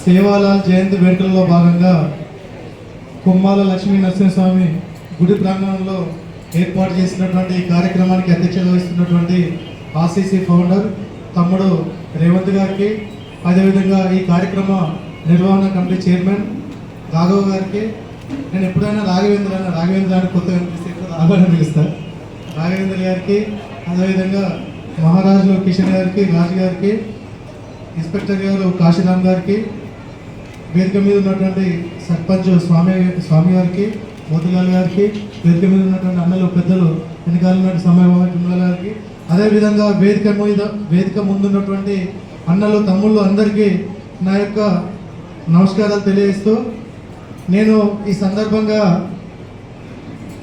సేవాలాల్ జయంతి వేడుకల్లో భాగంగా కుమ్మాల లక్ష్మీ నరసింహస్వామి గుడి ప్రాంగణంలో ఏర్పాటు చేసినటువంటి ఈ కార్యక్రమానికి అధ్యక్షత వహిస్తున్నటువంటి ఆర్సీసీ ఫౌండర్ తమ్ముడు రేవంత్ గారికి అదేవిధంగా ఈ కార్యక్రమ నిర్వహణ కమిటీ చైర్మన్ రాఘవ్ గారికి నేను ఎప్పుడైనా రాఘవేంద్ర అన్న రాఘవేంద్ర అని కొత్తగా అనిపిస్తే ఇప్పుడు పిలుస్తాను రాఘవేంద్ర గారికి అదేవిధంగా మహారాజు కిషన్ గారికి రాజు గారికి ఇన్స్పెక్టర్ గారు కాశీరామ్ గారికి వేదిక మీద ఉన్నటువంటి సర్పంచ్ స్వామి స్వామి గారికి మోతిలాల్ గారికి వేదిక మీద ఉన్నటువంటి అన్నలు పెద్దలు వెనకాల ఉన్నటువంటి సమయ తిమ్మల గారికి అదేవిధంగా వేదిక మీద వేదిక ముందున్నటువంటి అన్నలు తమ్ముళ్ళు అందరికీ నా యొక్క నమస్కారాలు తెలియజేస్తూ నేను ఈ సందర్భంగా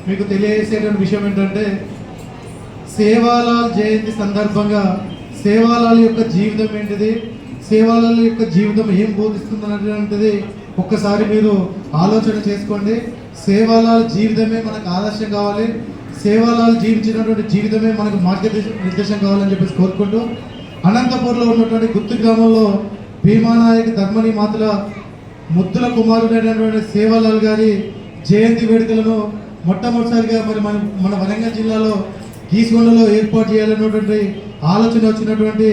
మీకు తెలియజేసేటువంటి విషయం ఏంటంటే సేవాలాల్ జయంతి సందర్భంగా సేవాలాల్ యొక్క జీవితం ఏంటిది? సేవాలాల్ యొక్క జీవితం ఏం బోధిస్తుంది అనేటువంటిది ఒక్కసారి మీరు ఆలోచన చేసుకోండి. సేవాలాల జీవితమే మనకు ఆదర్శం కావాలి. సేవాలాల్ జీవించినటువంటి జీవితమే మనకు మార్గదర్శ నిర్దేశం కావాలని చెప్పేసి కోరుకుంటూ అనంతపూర్లో ఉన్నటువంటి గుత్తు గ్రామంలో భీమానాయక ధర్మని మాతల ముద్దుల కుమారుడైనటువంటి సేవాలాల్ గారి జయంతి వేడుకలను మొట్టమొదటిసారిగా మరి మన మన వరంగల్ జిల్లాలో గీసుకొండలో ఏర్పాటు చేయాలన్నటువంటి ఆలోచన వచ్చినటువంటి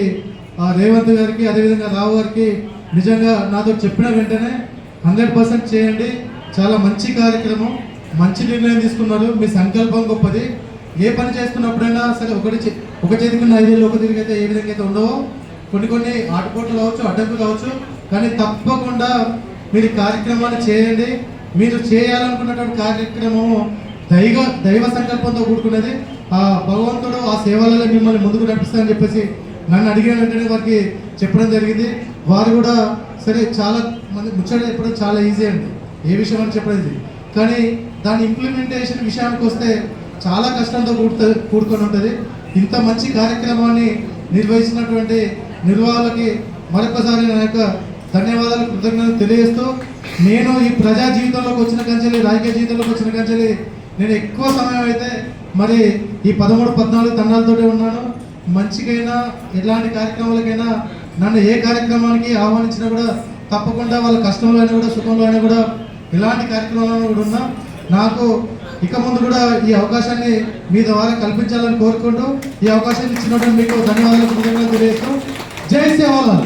రేవంత్ గారికి అదేవిధంగా రావు గారికి నిజంగా నాతో చెప్పిన వెంటనే హండ్రెడ్ పర్సెంట్ చేయండి. చాలా మంచి కార్యక్రమం మంచి నిర్ణయం తీసుకున్నారు. మీ సంకల్పం గొప్పది. ఏ పని చేస్తున్నప్పుడైనా సరే ఒకటి చే- ఒక చేతికి ఐదేళ్ళు ఒక తిరిగి అయితే ఏ విధంగా అయితే ఉండవో కొన్ని కొన్ని ఆటపోట్లు కావచ్చు అడ్డంకులు కావచ్చు కానీ తప్పకుండా మీరు కార్యక్రమాన్ని చేయండి. మీరు చేయాలనుకున్నటువంటి కార్యక్రమము దైవ దైవ సంకల్పంతో కూడుకున్నది. ఆ భగవంతుడు ఆ సేవలలో మిమ్మల్ని ముందుకు నడిపిస్తానని చెప్పేసి నన్ను అడిగిన వెంటనే వారికి చెప్పడం జరిగింది. వారు కూడా సరే చాలా మంది ముచ్చట చెప్పడం చాలా ఈజీ అండి. ఏ విషయం అని చెప్పడం కానీ దాని ఇంప్లిమెంటేషన్ విషయానికి వస్తే చాలా కష్టంతో కూడుత కూడుకొని ఉంటుంది. ఇంత మంచి కార్యక్రమాన్ని నిర్వహించినటువంటి నిర్వాహకులకి మరొకసారి నా యొక్క ధన్యవాదాలు కృతజ్ఞతలు తెలియజేస్తూ నేను ఈ ప్రజా జీవితంలోకి వచ్చిన కంచెలి రాజకీయ జీవితంలోకి వచ్చిన కంచెలి నేను ఎక్కువ సమయం అయితే మరి ఈ పదమూడు పద్నాలుగు తండాలతోటే ఉన్నాను. మంచికైనా ఎలాంటి కార్యక్రమాలకైనా నన్ను ఏ కార్యక్రమానికి ఆహ్వానించినా కూడా తప్పకుండా వాళ్ళ కష్టంలో అయినా కూడా సుఖంలో అయినా కూడా ఎలాంటి కార్యక్రమాలను కూడా ఉన్నా నాకు ఇక ముందు కూడా ఈ అవకాశాన్ని మీ ద్వారా కల్పించాలని కోరుకుంటూ ఈ అవకాశాన్ని ఇచ్చినటువంటి మీకు ధన్యవాదాలు కృతజ్ఞతలు తెలియజేస్తూ జై సేవాలాల్